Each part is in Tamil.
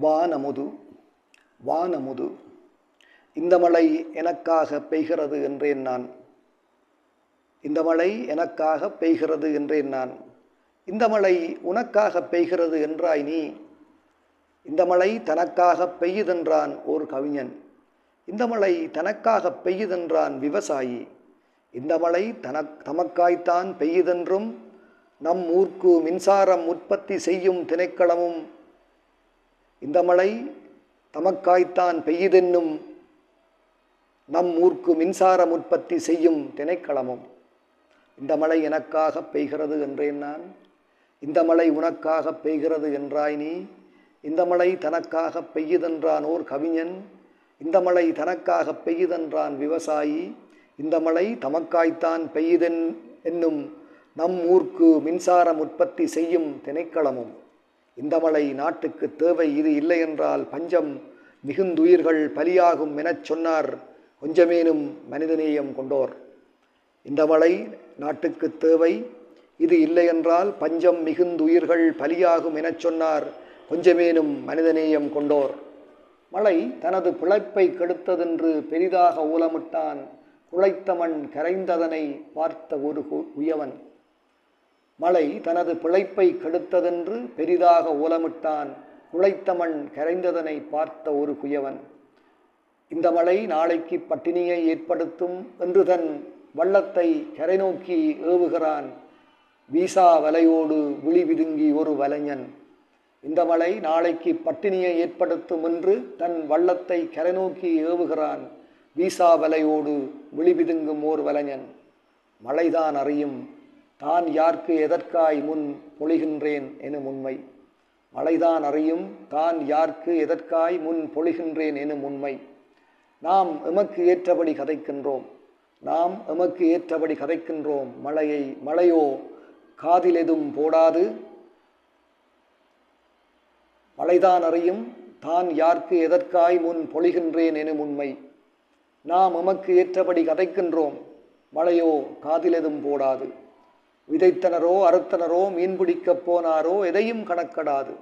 வானமுது வானமுது இந்த மழை எனக்காக பெய்கிறது என்றேன் நான். இந்த மழை எனக்காக பெய்கிறது என்றேன் நான். இந்த மழை உனக்காக பெய்கிறது என்றாய் நீ. இந்த மழை தனக்காக பெய்யுதென்றான் ஓர் கவிஞன். இந்த மழை தனக்காக பெய்யுதென்றான் விவசாயி. இந்த மழை தனக் தமக்காய்த்தான் பெய்யுதென்றும் நம் ஊர்க்கு மின்சாரம் உற்பத்தி செய்யும் திணைக்களமும் இந்த மழை தமக்காய்த்தான் பெய்யுதென்னும் நம் ஊர்க்கு மின்சாரம் உற்பத்தி செய்யும் திணைக்களமும் இந்த மழை எனக்காக பெய்கிறது என்றேன் நான். இந்த மழை உனக்காக பெய்கிறது என்றாய் நீ. இந்த மழை தனக்காக பெய்யுதென்றான் ஓர் கவிஞன். இந்த மழை தனக்காக பெய்யுதென்றான் விவசாயி. இந்த மழை தமக்காய்த்தான் பெய்யுதென் என்னும் நம் ஊர்க்கு மின்சாரம் உற்பத்தி செய்யும் திணைக்களமும். இந்த மலை நாட்டுக்கு தேவை இது இல்லை என்றால் பஞ்சம் மிகுந்துயிர்கள் பலியாகும் எனச் சொன்னார் கொஞ்சமேனும் மனிதநேயம் கொண்டோர். இந்த மலை நாட்டுக்கு தேவை இது இல்லை என்றால் பஞ்சம் மிகுந்துயிர்கள் பலியாகும் எனச் சொன்னார் கொஞ்சமேனும் மனிதநேயம் கொண்டோர். மலை தனது பிழைப்பை கெடுத்ததென்று பெரிதாக ஊலமிட்டான் குழைத்தமன் கரைந்ததனை பார்த்த ஒரு உயவன். மழை தனது பிழைப்பை கெடுத்ததென்று பெரிதாக ஓலமிட்டான். குழைத்தமன் கரைந்ததனை பார்த்த ஒரு குயவன். இந்த மழை நாளைக்கு பட்டினியை ஏற்படுத்தும் என்று தன் வள்ளத்தை கரை நோக்கி ஏவுகிறான். வீசா வலையோடு விழி விதுங்கி ஒரு வலைஞன். இந்த மலை நாளைக்கு பட்டினியை ஏற்படுத்தும் என்று தன் வள்ளத்தை கரை நோக்கி ஏவுகிறான். வீசா வலையோடு விழி விதுங்கும் ஓர் வலைஞன். மழைதான் அறியும் தான் யார்க்கு எதற்காய் முன் பொழிகின்றேன் எனும் உண்மை. மழைதான் அறியும் தான் யார்க்கு எதற்காய் முன் பொழிகின்றேன் எனும் உண்மை. நாம் எமக்கு ஏற்றபடி கதைக்கின்றோம். நாம் எமக்கு ஏற்றபடி கதைக்கின்றோம். மழையை மழையோ காதில் எதும் போடாது. மழைதான் அறியும் தான் யார்க்கு எதற்காய் முன் பொழிகின்றேன் எனும் உண்மை. நாம் எமக்கு ஏற்றபடி கதைக்கின்றோம். மழையோ காதில் எதும் போடாது. விதைத்தனரோ அறுத்தனரோ மீன் பிடிக்கப் போனாரோ எதையும் கணக்கடாது.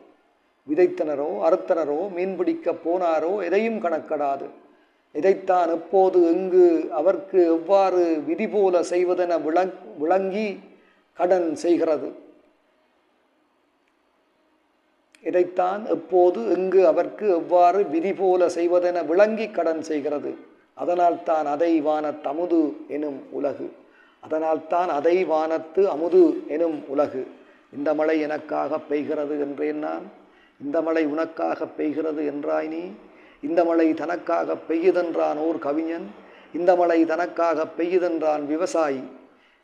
விதைத்தனரோ அறுத்தனரோ மீன் பிடிக்கப் போனாரோ எதையும் கணக்கடாது. இதைத்தான் எப்போது எங்கு அவர்க்கு எவ்வாறு விதி போல செய்வதென விளங் விளங்கி கடன் செய்கிறது. இதைத்தான் எப்போது எங்கு அவர்க்கு எவ்வாறு விதி போல செய்வதென விளங்கி கடன் செய்கிறது. அதனால் தான் அதை வான தமுது எனும் உலகு. அதனால்தான் அதை வானத்து அமுது எனும் உலகு. இந்த மழை எனக்காக பெய்கிறது என்றேன் நான். இந்த மழை உனக்காக பெய்கிறது என்றாய் நீ. இந்த மழை தனக்காக பெய்யுதென்றான் ஓர் கவிஞன். இந்த மழை தனக்காக பெய்யுதென்றான் விவசாயி.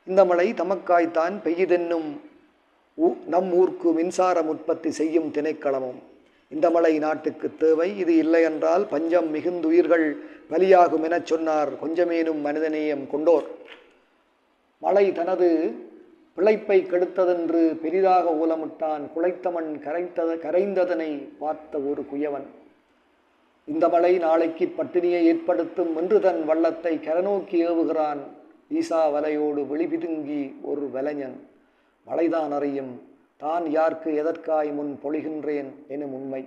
இந்த மழை தமக்காய்த்தான் பெய்யுதென்னும் நம் ஊர்க்கு மின்சாரம் உற்பத்தி செய்யும் திணைக்களமும். இந்த மழை நாட்டுக்கு தேவை. இது இல்லையென்றால் பஞ்சம் மிகுந்துயிர்கள். பலியாகும் எனச் சொன்னார் கொஞ்சமேனும் மனிதநேயம் கொண்டோர். மழை தனது பிழைப்பை கெடுத்ததென்று பெரிதாக ஊலமிட்டான் குழைத்தவன் கரைத்தத கரைந்ததனை பார்த்த ஒரு குயவன். இந்த மழை நாளைக்கு பட்டினியை ஏற்படுத்தும் என்று தன் வள்ளத்தை கரநோக்கி ஏவுகிறான். ஈசா வலையோடு வெளிபிதுங்கி ஒரு வலைஞன். மழைதான் அறியும். தான் யார்க்கு எதற்காய் முன் பொழிகின்றேன் எனும் உண்மை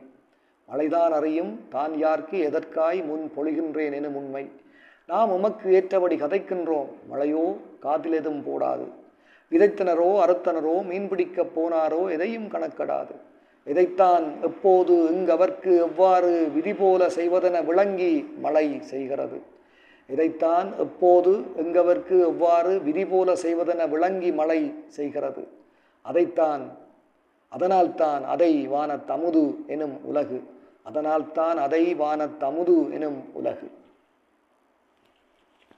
மழைதான் அறியும். தான் யார்க்கு எதற்காய் முன் பொழிகின்றேன் எனும் உண்மை நாம் உமக்கு ஏற்றபடி கதைக்கின்றோம். மழையோ காதில் எதுவும் போடாது. விதைத்தனரோ அறுத்தனரோ மீன்பிடிக்க போனாரோ எதையும் கணக்கடாது. இதைத்தான் எப்போது இங்கவர்க்கு எவ்வாறு விதி போல செய்வதென விளங்கி மழை செய்கிறது. இதைத்தான் எப்போது எங்கவர்க்கு எவ்வாறு விதி போல செய்வதென விளங்கி மழை செய்கிறது. அதைத்தான் அதனால்தான் அதை வான தமுது எனும் உலகு. அதனால்தான் அதை வான தமுது எனும் உலகு.